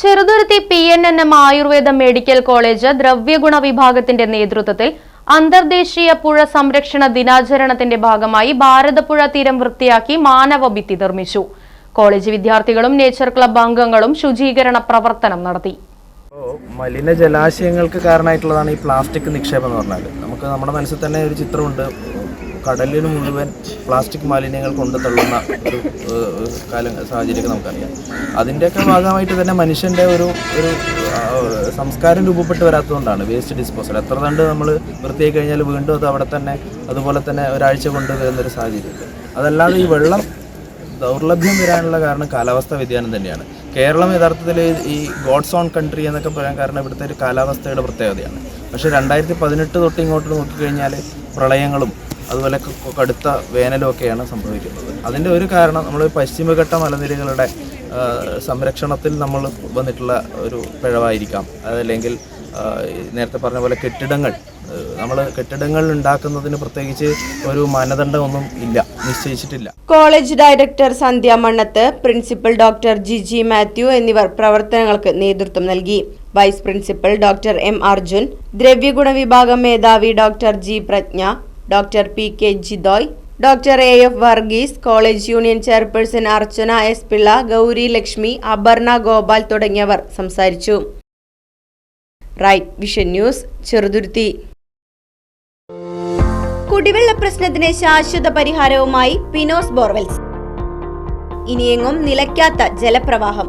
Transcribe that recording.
Cheruthuruthy P N N M Ayurveda medical college ദ്രവ്യഗുണ വിഭാഗത്തിന്റെ നേതൃത്വത്തിൽ അന്തർദേശീയ പുഴ സംരക്ഷണ ദിനാചരണത്തിന്റെ ഭാഗമായി ഭാരതപ്പുഴ തീരം വൃത്തിയാക്കി മാനവ ഭിത്തി നിർമ്മിച്ചു. കോളേജ് വിദ്യാർത്ഥികളും നേച്ചർ ക്ലബ് അംഗങ്ങളും ശുചീകരണ പ്രവർത്തനം നടത്തി. മലിന ജലാശയങ്ങൾക്ക് കാരണമായിട്ടുള്ളതാണ് ഈ പ്ലാസ്റ്റിക് നിക്ഷേപം എന്ന് പറഞ്ഞാൽ നമുക്ക് നമ്മുടെ മനസ്സിൽ തന്നെ ഒരു ചിത്രമുണ്ട്. കടലിന് മുഴുവൻ പ്ലാസ്റ്റിക് മാലിന്യങ്ങൾ കൊണ്ടു തള്ളുന്ന ഒരു കാലം സാഹചര്യമൊക്കെ നമുക്കറിയാം. അതിന്റെയൊക്കെ ഭാഗമായിട്ട് തന്നെ മനുഷ്യന്റെ ഒരു ഒരു സംസ്കാരം രൂപപ്പെട്ട് വരാത്തതുകൊണ്ടാണ് വേസ്റ്റ് ഡിസ്പോസൽ. എത്ര കണ്ട് നമ്മൾ വൃത്തിയായി കഴിഞ്ഞാൽ വീണ്ടും അത് അവിടെ തന്നെ അതുപോലെ തന്നെ ഒരാഴ്ച കൊണ്ട് വരുന്നൊരു സാഹചര്യമുണ്ട് അതല്ലാതെ ഈ വെള്ളം ദൗർലഭ്യം വരാനുള്ള കാരണം കാലാവസ്ഥാ വ്യതിയാനം തന്നെയാണ്. കേരളം യഥാർത്ഥത്തിൽ ഈ ഗോഡ്സ് ഓൺ കൺട്രി എന്നൊക്കെ പറയാൻ കാരണം ഇവിടുത്തെ ഒരു കാലാവസ്ഥയുടെ പ്രത്യേകതയാണ്. പക്ഷേ രണ്ടായിരത്തി പതിനെട്ട് തൊട്ട് ഇങ്ങോട്ട് നോക്കിക്കഴിഞ്ഞാൽ പ്രളയങ്ങളും അതുപോലെ കടുത്ത വേനലും ഒക്കെയാണ് സംഭവിക്കുന്നത്. അതിന്റെ ഒരു കാരണം നമ്മൾ പശ്ചിമഘട്ട മലനിരകളുടെ സംരക്ഷണത്തിൽ നമ്മൾ വന്നിട്ടുള്ള ഒരു പിഴവായിരിക്കാം. അതല്ലെങ്കിൽ നേരത്തെ പറഞ്ഞ പോലെ കെട്ടിടങ്ങൾ നമ്മൾ കെട്ടിടങ്ങൾ ഉണ്ടാക്കുന്നതിന് പ്രത്യേകിച്ച് ഒരു മാനദണ്ഡമൊന്നും ഇല്ല നിശ്ചയിച്ചിട്ടില്ല. College director Sandhya Mannath principal doctor Jiji Mathew എന്നിവർ പ്രവർത്തനങ്ങൾക്ക് നേതൃത്വം നൽകി. Vice principal doctor M Arjun ദ്രവ്യഗുണ വിഭാഗം മേധാവി doctor G Prajna doctor P K Jidoy doctor A F Varghese college union chairperson Archana S Pillai Gauri Lakshmi Aparna Gopal തുടങ്ങിയവർ സംസാരിച്ചു. Right vision news Cheruthuruthy. കുടിവെള്ള പ്രശ്നത്തിന് ശാശ്വത പരിഹാരവുമായി പിനോസ് ബോർവെൽസ്. ഇനിയെങ്ങും നിലയ്ക്കാത്ത ജലപ്രവാഹം.